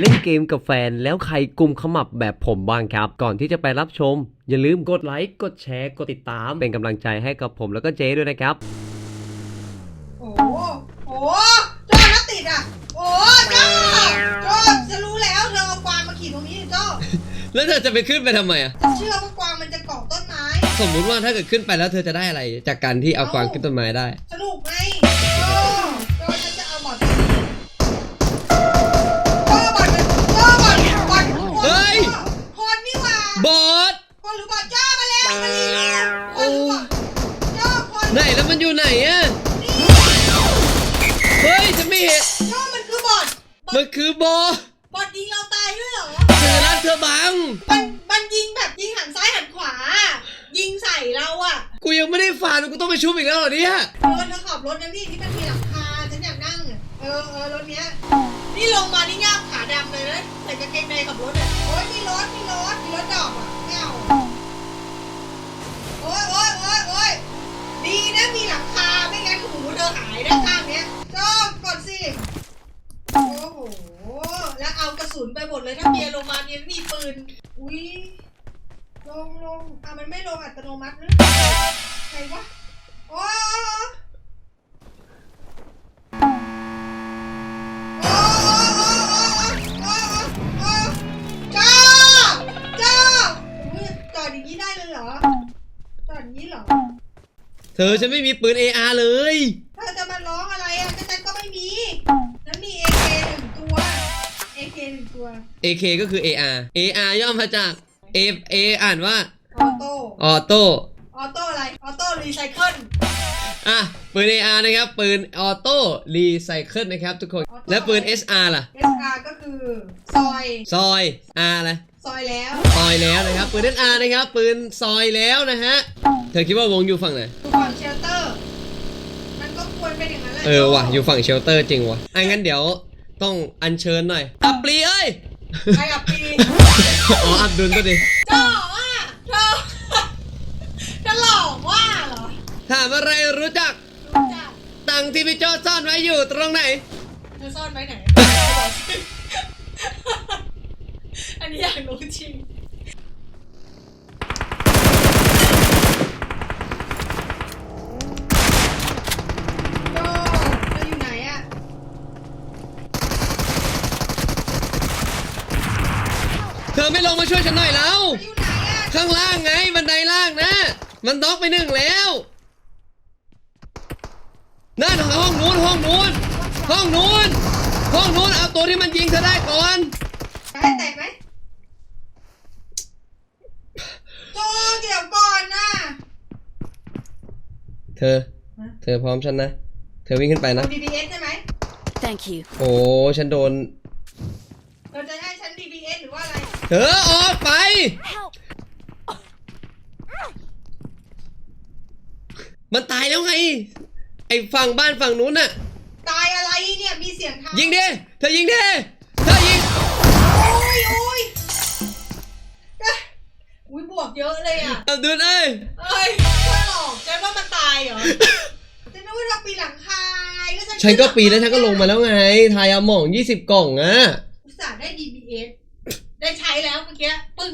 เล่นเกมกับแฟนแล้วใครกลุ่มขมับแบบผมบ้างครับ ก่อนที่จะไปรับชม อย่าลืมกดไลค์กดแชร์กดติดตาม เป็นกำลังใจให้กับผมแล้วก็เจ๊ด้วยนะครับ โอ้โหโอ้โหโจ้นักติดอะ โอ้โจ้โจ้จะรู้แล้วเธอเอากวางมาขี่ตรงนี้โจ้แล้วเธอจะไปขึ้นไปทำไมอะ จะเชื่อว่ากวางมันจะเกาะต้นไม้ สมมุติว่าถ้าเกิดขึ้นไปแล้วเธอจะได้อะไร จากการที่เอากวางขึ้นต้นไม้ได้ สนุก อยู่ไหนอะนี่เฮ้ยฉันไม่เห็นโจ้มันคือบอดบอมัดนคือบอสบอดยิงเราตายด้วยเหรอเธอรักเธอบัง มันมันยิงแบบยิงหันซ้ายหันขวา ยิงใส่เราอะกูยังไม่ได้ฟาดกูต้องไปชุบอีกแล้วเหรอเนี่ย เออเธอขับรถนะนี่ที่มันมีหลังคาฉันอยากนั่งอะเออเออรถเนี้ย นี่ลงมานี่ย่ามขาดำเลยนะใส่กางเกงในขับรถอะโอ้ยมีรถมีรถมีรถดอกอะไม่เอา ยลงมาเมียไม่มีปืน อุ้ยลงลงอะมันไม่ลงอัตโนมัติหรือใครวะโอ้โอ้โอ้โอ้โอ้โอ้โอ้จ้าจ้าจอดอย่างนี้ได้เลยเหรอจอดอย่างนี้เหรอ เธอฉันไม่มีปืน AR เลย AK ก็คือ AR AR ย่อมาจาก A A อ่านว่าออโต้ออโต้ออโต้อะไรออโต้รีไซเคิลอะปืน AR นะครับ ปืนออโต้รีไซเคิลนะครับทุกคน และปืน SR ล่ะ SR ก็คือซอยซอย R อะไรซอยแล้วซอยแล้วนะครับ ปืน SR นะครับ ปืนซอยแล้วนะฮะ เธอคิดว่าวงอยู่ฝั่งไหนดูก่อนเชลเตอร์มันก็ควรเป็นอย่างนั้นแหละเออว่ะอยู่ฝั่งเชลเตอร์จริงว่ะอะงั้นเดี๋ยวต้องอัญเชิญหน่อยอับปรีเอ้ย ใครกับปีอ๋ออับดุลก็ดิเจ้าว่าเธอจะหลอกว่าเหรอถามอะไรรู้จัก รู้จักตังค์ที่พี่โจซ่อนไว้อยู่ตรงไหน เธอซ่อนไว้ไหน อันนี้อยากรู้จริงโจ้เธออยู่ไหนอะ เธอไม่ลงมาช่วยฉันหน่อยแล้วเธออยู่ไหนอะข้างล่างไงบันไดล่างนะ มันน็อกไปหนึ่งแล้วนั่นห้องนู้นห้องนู้นห้องนู้นห้องนู้นเอาตัวที่มันยิงเธอได้ก่อนให้แตกไหมโจเดี๋ยวก่อนนะเธอ เธอพร้อมฉันนะ เธอวิ่งขึ้นไปเอานะ DBS ใช่ไหม Thank you. โอ้ฉันโดน เราจะให้ฉัน DBS หรือว่าอะไรเธอออกไป Help! มันตายแล้วไง ไอ้ฝั่งบ้านฝั่งนู้นน่ะ ตายอะไรเนี่ย มีเสียงเท้ายิงดิ เธอยิงดิ เธอยิง โอ้ยโอ้ยเอ๊ะอุ้ยบวกเยอะเลยอะอับดุลเอ้ย เอ้ยเธอหลอกฉันว่ามันตายเหรอฉันนึกว่าเราปีนหลังคาไงแล้วฉันก็ปีนแล้วฉันก็ลงมาแล้วไง ทายาหม่องยี่สิบกล่องอะอุตส่าห์ได้ DBS ได้ใช้แล้วเมื่อกี้ปึ้ง